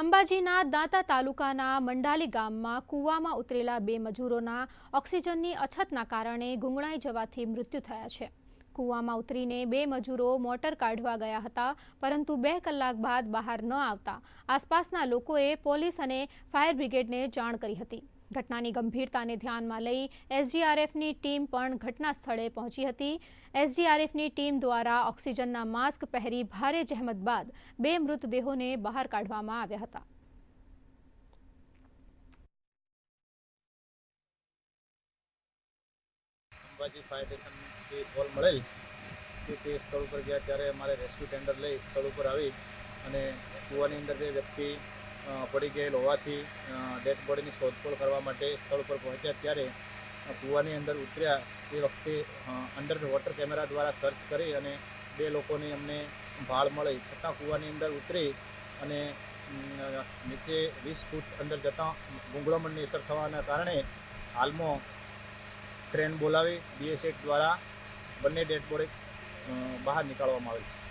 અંબાજીના દાંતા તાલુકાના મંડાલી ગામમાં કૂવામાં ઉતરેલા બે મજૂરોના ઓક્સિજનની અછતના કારણે ગુંગળાઈ જવાથી મૃત્યુ થયા છે. કૂવામાં ઉતરીને બે મજૂરો મોટર કાઢવા ગયા હતા, પરંતુ બે કલાક બાદ બહાર ન આવતા. આસપાસના લોકોએ પોલીસ અને ફાયર બ્રિગેડને જાણ કરી હતી. ઘટનાની ગંભીરતાને ધ્યાનમાં લઈ એસડીઆરએફની ટીમ પણ ઘટના સ્થળે પહોંચી હતી. એસડીઆરએફની ટીમ દ્વારા ઓક્સિજનના માસ્ક પહેરી ભારે જહેમત બાદ બે મૃતદેહોને બહાર કાઢવામાં આવ્યા હતા. અંબાજી ફાયર સ્ટેશનથી કોલ મળેલ કે તે સ્થળ ઉપર ગયા ત્યારે અમારે રેસ્ક્યુ ટેન્ડર લઈ સ્થળ ઉપર આવી અને કૂવાની અંદર જે વ્યક્તિ પડી ગયેલ હોવાથી ડેડ બોડીની શોધખોળ કરવા માટે સ્થળ ઉપર પહોંચ્યા ત્યારે કૂવાની અંદર ઉતર્યા. તે વખતે અંડર વોટર કેમેરા દ્વારા સર્ચ કરી અને બે લોકોની અમને ભાળ મળી. છતાં કૂવાની અંદર ઉતરી અને નીચે વીસ ફૂટ અંદર જતાં ગુંગળામણની અસર થવાના કારણે હાલમાં ટ્રેન બોલાવી બીએસએફ દ્વારા બંને ડેડ બોડી બહાર નીકાળવામાં આવેલ છે.